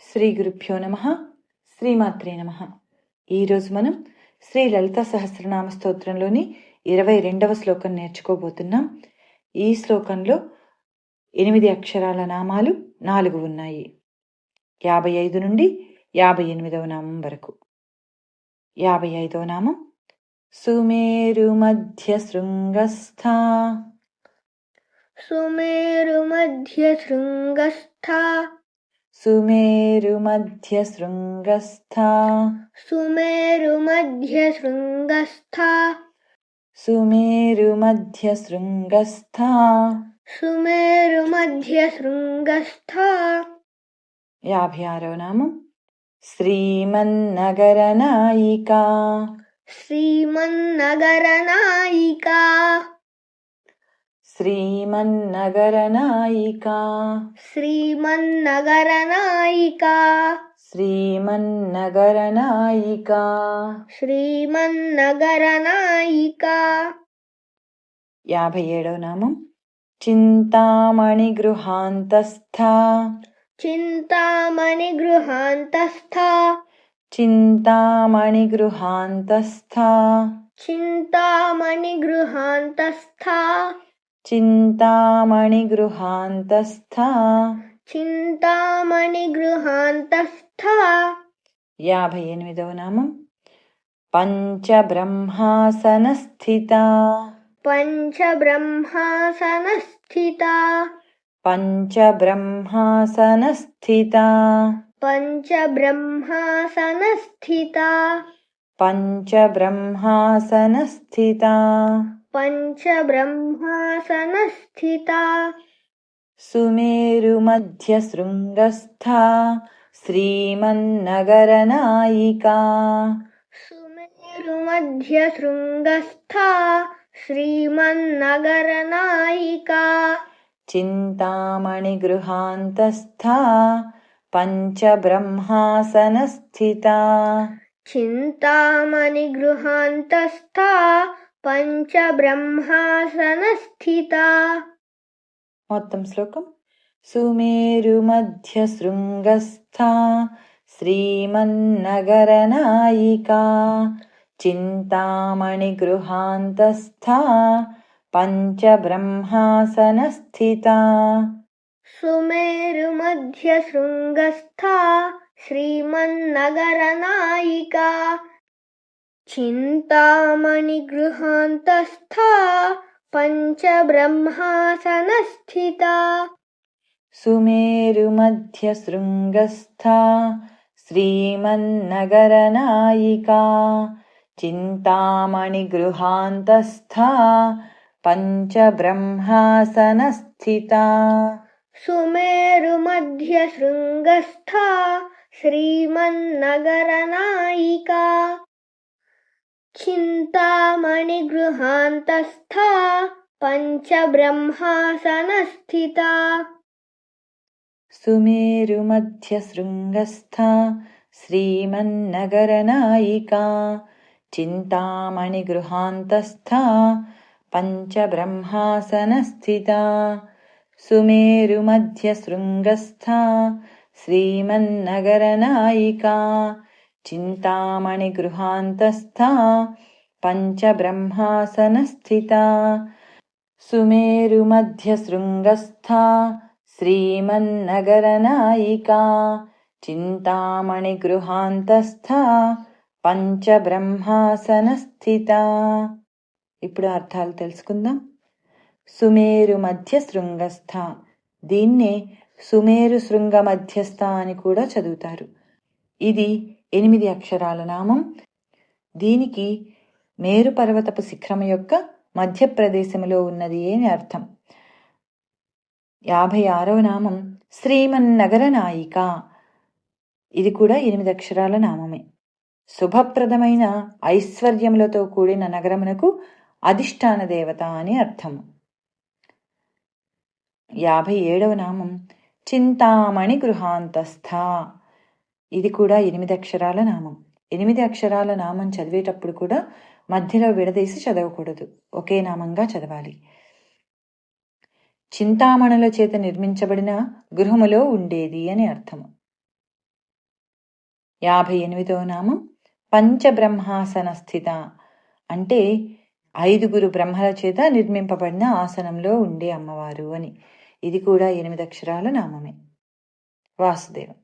శ్రీ గురుభ్యో నమ శ్రీమాత్రే నమ. ఈరోజు మనం శ్రీ లలిత సహస్రనామ స్తోత్రంలోని ఇరవై రెండవ శ్లోకం నేర్చుకోబోతున్నాం. ఈ శ్లోకంలో ఎనిమిది అక్షరాల నామాలు నాలుగు ఉన్నాయి. యాభై ఐదు నుండి యాభై ఎనిమిదవ నామం వరకు. యాభై ఐదవ నామం సుమేరు మధ్య శృంగస్థ. సుమేరు మధ్య శృంగస్థ. सुमेरुमध्यशृङ्गस्था। सुमेरुमध्यशृङ्गस्था। सुमेरुमध्यशृङ्गस्था। सुमेरुमध्यशृङ्गस्था। याभ्यारो नाम श्रीमन्नगरनायिका। श्रीमन्नगरनायिका। శృంగస్థ సుమేరు మధ్య శృంగస్థా యాభై ఆరవ నామం శ్రీమన్నగరనాయికా శ్రీమన్నగరనాయికా శ్రీమన్నగరనాయికా శ్రీమన్నగరనాయికా శ్రీమన్నగరనాయికా శ్రీమన్నగరనాయికా యాభై ఏడవ నామం చింతామణి గృహాంతస్థ చింతామణి గృహాంతస్థా చింతామణి గృహాంతస్థ చింతామణి గృహాంతస్థా చింతామణి గృహాంతస్థ చింతామణి గృహాంతస్థా యాభై ఎనిమిదవ నామం పంచబ్రహ్మాసనస్థిత పంచబ్రహ్మాసనస్థితా పంచబ్రహ్మాసనస్థిత పంచబ్రహ్మాసనస్థితా పంచబ్రహ్మాసనస్థిత पञ्चब्रह्मासनस्थिता। सुमेरुमध्यशृङ्गस्था श्रीमन्नगरनायिका। सुमेरुमध्यशृङ्गस्था श्रीमन्नगरनायिका। चिन्तामणिगृहान्तस्था पञ्चब्रह्मासनस्थिता। चिन्तामणिगृहान्तस्था पञ्चब्रह्मासनस्थिता। मोत्तं श्लोकम् सुमेरुमध्यशृङ्गस्था श्रीमन्नगरनायिका चिन्तामणिगृहान्तस्था पञ्चब्रह्मासनस्थिता। सुमेरुमध्यशृङ्गस्था श्रीमन्नगरनायिका चिन्तामणिगृहान्तस्था पञ्चब्रह्मासनस्थिता। सुमेरुमध्यशृङ्गस्था श्रीमन्नगरनायिका। चिन्तामणिगृहान्तस्था पञ्चब्रह्मासनस्थिता। सुमेरुमध्यशृङ्गस्था श्रीमन्नगरनायिका। चिन्तामणिगृहान्तस्था पञ्चब्रह्मासनस्थिता। सुमेरुमध्यशृङ्गस्था श्रीमन्नगरनायिका। चिन्तामणिगृहान्तस्था पञ्चब्रह्मासनस्थिता। सुमेरुमध्यशृङ्गस्था श्रीमन्नगरनायिका। చింతామణి గృహాంతస్థ పంచబ్రహ్మాసనస్థిత సుమేరు మధ్య चिन्तामणिगृहान्तस्था पञ्चब्रह्मासनस्थिता। सुमेरुमध्यशृङ्गस्था श्रीमन्नगरनायिका। చింతామణిగృహాంతస్థ పంచబ్రహ్మాసనస్థిత ఇప్పుడు అర్థాలు తెలుసుకుందాం. సుమేరు మధ్య శృంగస్థ దీన్నే సుమేరు శృంగ మధ్యస్థ అని కూడా చదువుతారు. ఇది ఎనిమిది అక్షరాల నామం. దీనికి మేరు పర్వతపు శిఖరం యొక్క మధ్యప్రదేశములో ఉన్నది అని అర్థం. యాభై ఆరవ నామం శ్రీమన్నగర నాయిక ఇది కూడా ఎనిమిది అక్షరాల నామమే. శుభప్రదమైన ఐశ్వర్యములతో కూడిన నగరమునకు అధిష్టాన దేవత అని అర్థము యాభై ఏడవ నామం చింతామణి గృహాంతస్థ. ఇది కూడా ఎనిమిది అక్షరాల నామం. ఎనిమిది అక్షరాల నామం చదివేటప్పుడు కూడా మధ్యలో విడదీసి చదవకూడదు. ఒకే నామంగా చదవాలి. చింతామణుల చేత నిర్మించబడిన గృహములో ఉండేది అని అర్థము యాభై ఎనిమిదవ నామం పంచబ్రహ్మాసన స్థిత అంటే ఐదుగురు బ్రహ్మల చేత నిర్మింపబడిన ఆసనంలో ఉండే అమ్మవారు అని. ఇది కూడా ఎనిమిది అక్షరాల నామమే. వాసుదేవం.